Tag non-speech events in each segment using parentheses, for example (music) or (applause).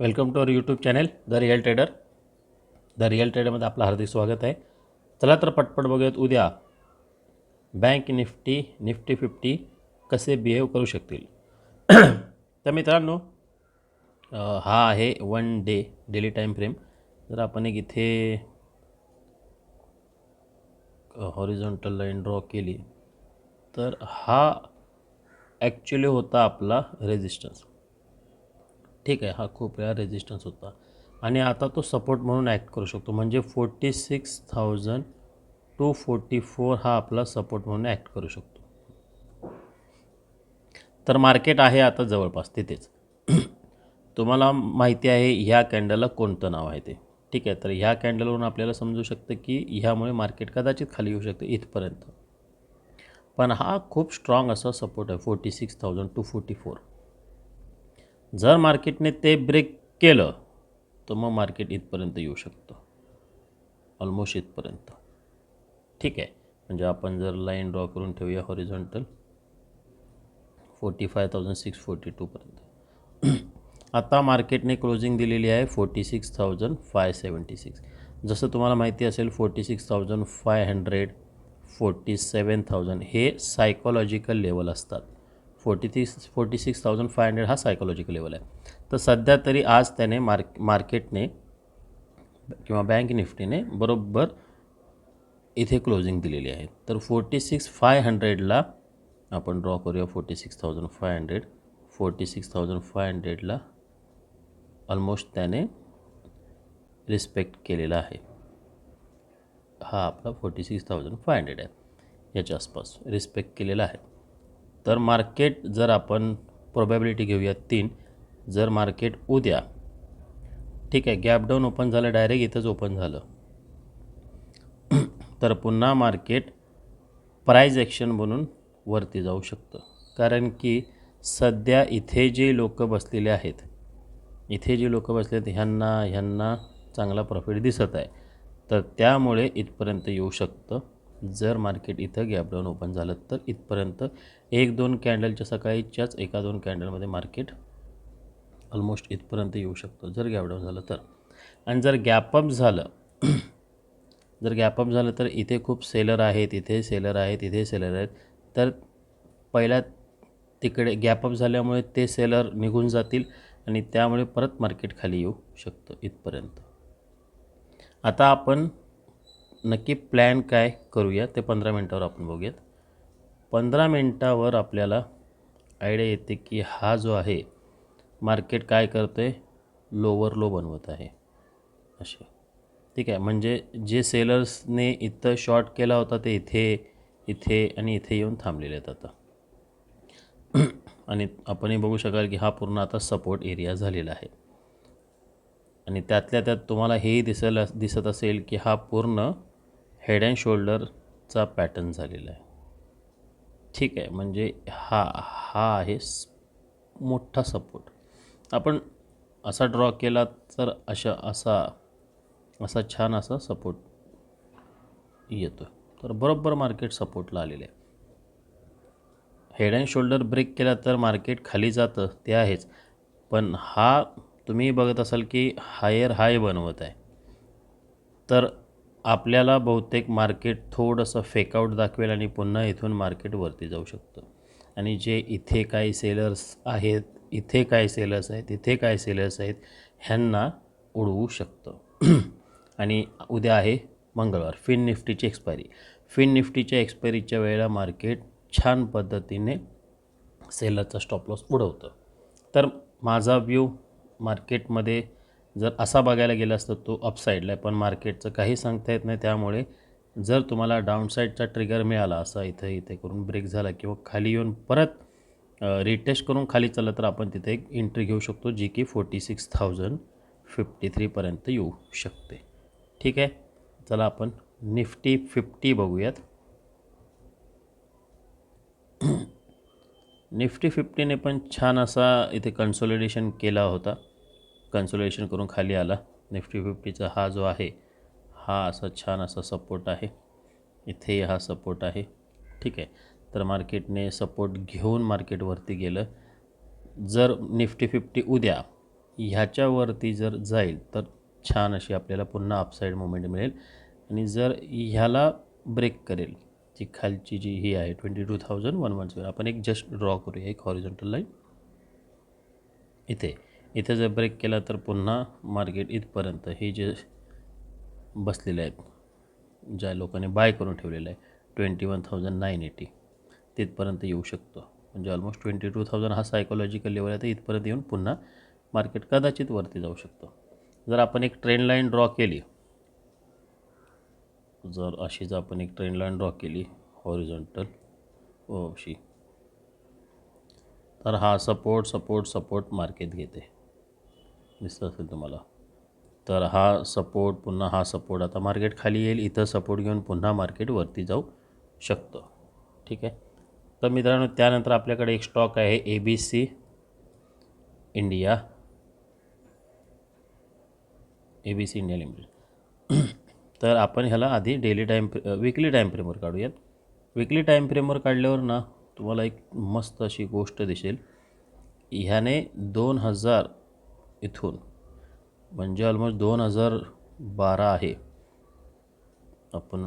Welcome to our YouTube channel the real trader. The real ट्रेडरमध्ये आपलं हार्दिक स्वागत आहे. चला तर पटपट बघूयात उद्या बँक निफ्टी निफ्टी फिफ्टी कसे बिहेव करू शकतील. (clears throat) तर मित्रांनो हा आहे one day daily time frame. जर आपण एक इथे हॉरिझॉन्टल लाईन ड्रॉ केली तर हा ॲक्च्युली होता आपला रेझिस्टन्स ठीक आहे हा खूप वेळा रेझिस्टन्स होता. आणि आता तो सपोर्ट म्हणून ॲक्ट करू शकतो. म्हणजे forty six thousand two forty four हा आपला सपोर्ट म्हणून ॲक्ट करू शकतो. तर मार्केट आहे आता जवळपास तिथेच. (clears throat) तुम्हाला माहिती आहे ह्या कॅन्डलला कोणतं नाव आहे ते. ठीक आहे तर ह्या कॅन्डलवरून आपल्याला समजू शकतं की ह्यामुळे मार्केट कदाचित खाली येऊ शकतं इथपर्यंत. पण हा खूप स्ट्रॉंग असा सपोर्ट आहे forty six thousand two forty four जर मार्केटने ते ब्रेक केलं तर मग मार्केट इथपर्यंत येऊ शकतं. ऑलमोस्ट इथपर्यंत. ठीक आहे. म्हणजे आपण जर लाईन ड्रॉ करून ठेवूया horizontal forty five thousand six forty टूपर्यंत आता मार्केटने क्लोजिंग दिलेली आहे forty six thousand five seventy six जसं तुम्हाला माहिती असेल forty six thousand five hundred forty seven thousand हे सायकोलॉजिकल लेवल असतात. Forty three forty six thousand five hundred हा सायकोलॉजिकल लेवल आहे. तर सध्या तरी आज त्याने मार्क मार्केटने किंवा बँक निफ्टीने बरोबर इथे क्लोजिंग दिलेली आहे. तर फोर्टी सिक्स फाय हंड्रेडला आपण ड्रॉ करूया. Forty six thousand five hundred forty six thousand five हंड्रेडला almost त्याने रिस्पेक्ट केलेला आहे. हा आपला forty six thousand five hundred आहे. याच्या आसपास रिस्पेक्ट केलेला आहे. तर मार्केट जर आपण प्रोबॅबिलिटी घेऊया तीन जर मार्केट उद्या ठीक आहे गॅप डाऊन ओपन झालं डायरेक्ट इथंच ओपन झालं. (clears throat) तर पुन्हा मार्केट प्राईज ॲक्शन म्हणून वरती जाऊ शकतं. कारण की सध्या इथे जे लोक बसलेले आहेत इथे जे लोक बसले आहेत ह्यांना ह्यांना चांगला प्रॉफिट दिसत आहे. तर त्यामुळे इथपर्यंत येऊ शकतं. जर मार्केट इथं गॅपडाऊन ओपन झालं तर इथपर्यंत एक दोन कॅन्डलच्या सकाळीच्याच एका दोन कॅन्डलमध्ये मार्केट ऑलमोस्ट इथपर्यंत येऊ शकतो जर गॅपडाऊन झालं तर. आणि जर गॅपअप झालं (clears throat) जर गॅपअप झालं तर इथे खूप सेलर आहेत इथे सेलर आहेत इथे सेलर आहेत. तर पहिल्या तिकडे गॅपअप झाल्यामुळे ते सेलर निघून जातील आणि त्यामुळे परत मार्केट खाली येऊ शकतं इथपर्यंत. आता आपण नक्की प्लॅन काय करूया ते पंधरा मिनटावर आपण बघूयात. पंधरा मिनटावर आपल्याला आयडिया येते की हा जो आहे मार्केट काय करतं आहे लोवर लो बनवत आहे. असे ठीक आहे. म्हणजे जे सेलर्सने इथं शॉर्ट केला होता ते इथे इथे आणि इथे येऊन थांबलेले आहेत आता. आणि आपणही बघू शकाल की हा पूर्ण आता सपोर्ट एरिया झालेला आहे. आणि त्यातल्या त्यात तुम्हाला हेही दिसेल दिसत असेल की हा पूर्ण हेड अँड शोल्डरचा पॅटर्न झालेला आहे. ठीक आहे म्हणजे हा हा आहे मोठा सपोर्ट. आपण असा ड्रॉ केला तर अशा असा असा छान असा सपोर्ट येतो तर बरोबर मार्केट सपोर्टला आलेलं आहे. हेड अँड शोल्डर ब्रेक केला तर मार्केट खाली जातं ते आहेच. पण हा तुम्ही बघत असाल की हायर हाय बनवत आहे. तर आपल्याला बहुतेक मार्केट थोडंसं फेकआउट दाखवेल आणि पुन्हा इथून मार्केट वरती जाऊ शकतं. आणि जे इथे काही सेलर्स आहेत इथे काय सेलर्स आहेत इथे काय सेलर्स आहेत ह्यांना उडवू शकतं. (clears throat) आणि उद्या आहे मंगळवार फिन निफ्टीची एक्सपायरी फिन निफ्टीच्या एक्सपायरीच्या वेळेला मार्केट छान पद्धतीने सेलरचा स्टॉप लॉस उडवतं. तर माझा व्ह्यू मार्केटमध्ये जर असा बघायला गेला असतं तो अपसाईडला आहे. पण मार्केटचं काही सांगता येत नाही. त्यामुळे जर तुम्हाला डाऊनसाईडचा ट्रिगर मिळाला असा इथं इथे करून ब्रेक झाला किंवा खाली येऊन परत रिटेस्ट करून खाली चाललं तर आपण तिथे एक एंट्री घेऊ शकतो जी की फोर्टी सिक्स थाउजंड फिफ्टी थ्रीपर्यंत येऊ शकते. ठीक आहे? चला आपण निफ्टी फिफ्टी बघूयात. (clears throat) निफ्टी फिफ्टीने पण छान असा इथे कन्सोलिडेशन केला होता. कन्सोलेशन करून खाली आला. निफ्टी फिफ्टीचा हा जो आहे हा असा छान असा सपोर्ट आहे. इथे हा सपोर्ट आहे. ठीक आहे. तर मार्केटने सपोर्ट घेऊन मार्केटवरती गेलं. जर निफ्टी फिफ्टी उद्या ह्याच्यावरती जर जाईल तर छान अशी आपल्याला पुन्हा अपसाईड मुवमेंट मिळेल. आणि जर ह्याला ब्रेक करेल जी खालची जी ही आहे twenty two thousand one one seven आपण एक जस्ट ड्रॉ करूया एक हॉरिझॉन्टल लाईन इथे. इथे जर ब्रेक केला तर पुन्हा मार्केट इथपर्यंत हे जे बसलेले आहेत ज्या लोकांनी बाय करून ठेवलेलं आहे twenty one thousand nine eighty तिथपर्यंत येऊ शकतो. म्हणजे ऑलमोस्ट ट्वेंटी टू थाउजंड हा सायकोलॉजिकल लेवल आहे तर इथपर्यंत येऊन पुन्हा मार्केट कदाचित वरती जाऊ शकतो. जर आपण एक ट्रेंड लाईन ड्रॉ केली जर अशीच आपण एक ट्रेंड लाईन ड्रॉ केली हॉरिझॉन्टल ओशी अशी तर हा सपोर्ट सपोर्ट सपोर्ट मार्केट घेते. दिसत असेल तुम्हाला. तर हा सपोर्ट पुन्हा हा सपोर्ट आता मार्केट खाली येईल इथं सपोर्ट घेऊन पुन्हा मार्केट वरती जाऊ शकतं. ठीक आहे? तर मित्रांनो त्यानंतर आपल्याकडे एक स्टॉक आहे A B C India A B C India limited तर आपण ह्याला आधी डेली टाईम विकली टाईम फ्रेमवर काढूयात. विकली टाईम फ्रेमवर काढल्यावर ना तुम्हाला एक मस्त अशी गोष्ट दिसेल. ह्याने दोन हजार इथून. म्हणजे ऑलमोस्ट दोन हजार बारा आहे. आपण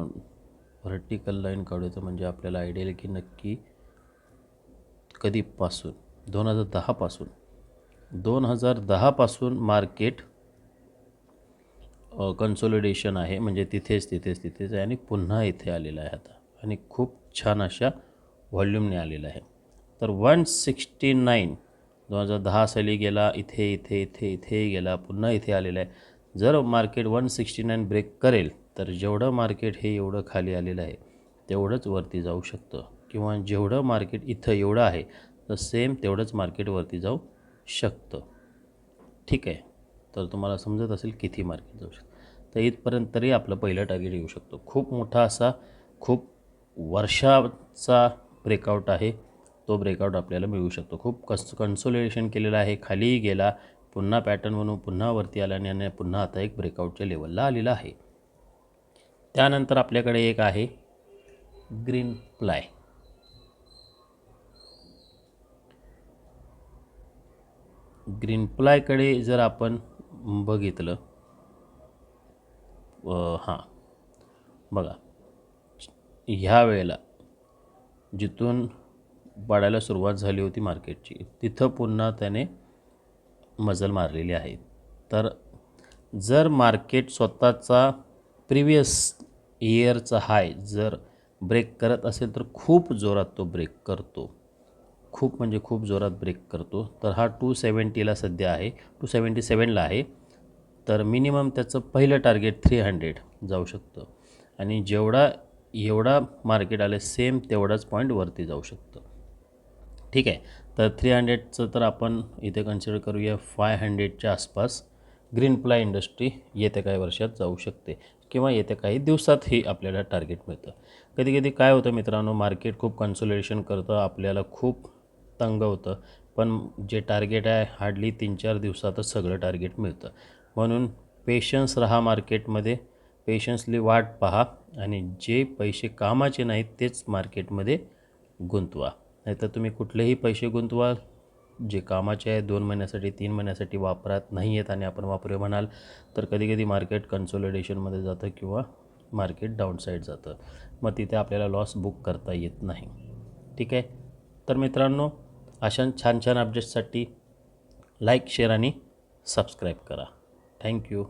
व्हर्टिकल लाईन काढूया तर म्हणजे आपल्याला आयडिया की नक्की कधीपासून? दोन हजार दहापासून. दोन हजार दहापासून मार्केट कन्सोलिडेशन आहे. म्हणजे तिथेच तिथेच तिथेच आहे आणि पुन्हा इथे आलेलं आहे आता. आणि खूप छान अशा व्हॉल्यूमने आलेलं आहे. तर वन सिक्स्टी नाईन दोन हजार दहा साली गेला इथे इथे इथे इथे गेला पुन्हा इथे आलेला आहे. जर market one sixty nine break करेल तर जेवढं मार्केट हे एवढं खाली आलेलं आहे तेवढंच वरती जाऊ शकतं. किंवा जेवढं मार्केट इथं एवढं आहे तर सेम तेवढंच मार्केट वरती जाऊ शकतं. ठीक आहे? तर तुम्हाला समजत असेल किती मार्केट जाऊ शकतं. तर इथपर्यंत तरी आपलं पहिलं टार्गेट येऊ शकतो. खूप मोठा असा खूप वर्षाचा ब्रेकआउट आहे. तो ब्रेकआउट आपल्याला मिळू शकतो. खूप कस कन्सोलिडेशन केलेलं आहे. खालीही गेला पुन्हा पॅटर्न बनवून पुन्हा वरती आला आणि आणि पुन्हा आता एक ब्रेकआउटच्या लेवलला आलेला आहे. त्यानंतर आपल्याकडे एक आहे ग्रीन प्लाय ग्रीन प्लायकडे जर आपण बघितलं हां. बघा ह्या वेळेला जिथून वाढायला सुरुवात झाली होती मार्केटची. तिथं पुन्हा त्याने मजल मारलेली आहे. तर जर मार्केट स्वतःचा प्रिवियस इयरचा हाय जर ब्रेक करत असेल तर खूप जोरात तो ब्रेक करतो. खूप म्हणजे खूप जोरात ब्रेक करतो. तर हा टू सेवन्टीला सध्या आहे. टू सेवन्टी सेवनला आहे. तर मिनिमम त्याचं पहिलं टार्गेट थ्री हंड्रेड जाऊ शकतं. आणि जेवढा एवढा मार्केट आलं सेम तेवढाच पॉईंट वरती जाऊ शकतं. ठीक आहे. तर थ्री हंड्रेडचं तर आपण इथे कन्सिडर करूया फाय हंड्रेडच्या आसपास ग्रीन प्लाय इंडस्ट्री येत्या काही वर्षात जाऊ शकते किंवा येत्या काही दिवसातही आपल्याला टार्गेट मिळतं. कधी कधी काय होतं मित्रांनो मार्केट खूप कन्सोलेशन करतं आपल्याला खूप तंग होतं पण जे टार्गेट आहे हार्डली तीन चार दिवसातच सगळं टार्गेट मिळतं. म्हणून पेशन्स राहा मार्केटमध्ये पेशन्सली वाट पहा आणि जे पैसे कामाचे नाहीत तेच मार्केटमध्ये गुंतवा. नाहीतर तुम्ही कुठलेही पैसे गुंतवाल जे कामाचे आहे दोन महिन्यासाठी तीन महिन्यासाठी वापरात नाही आहेत आणि आपण वापरूया म्हणाल तर कधी कधी मार्केट कन्सोलिडेशनमध्ये जातं किंवा मार्केट डाऊनसाईड जातं. मग तिथे आपल्याला लॉस बुक करता येत नाही. ठीक आहे? तर मित्रांनो अशा छान छान अपडेट्ससाठी लाईक शेअर आणि सबस्क्राईब करा. Thank you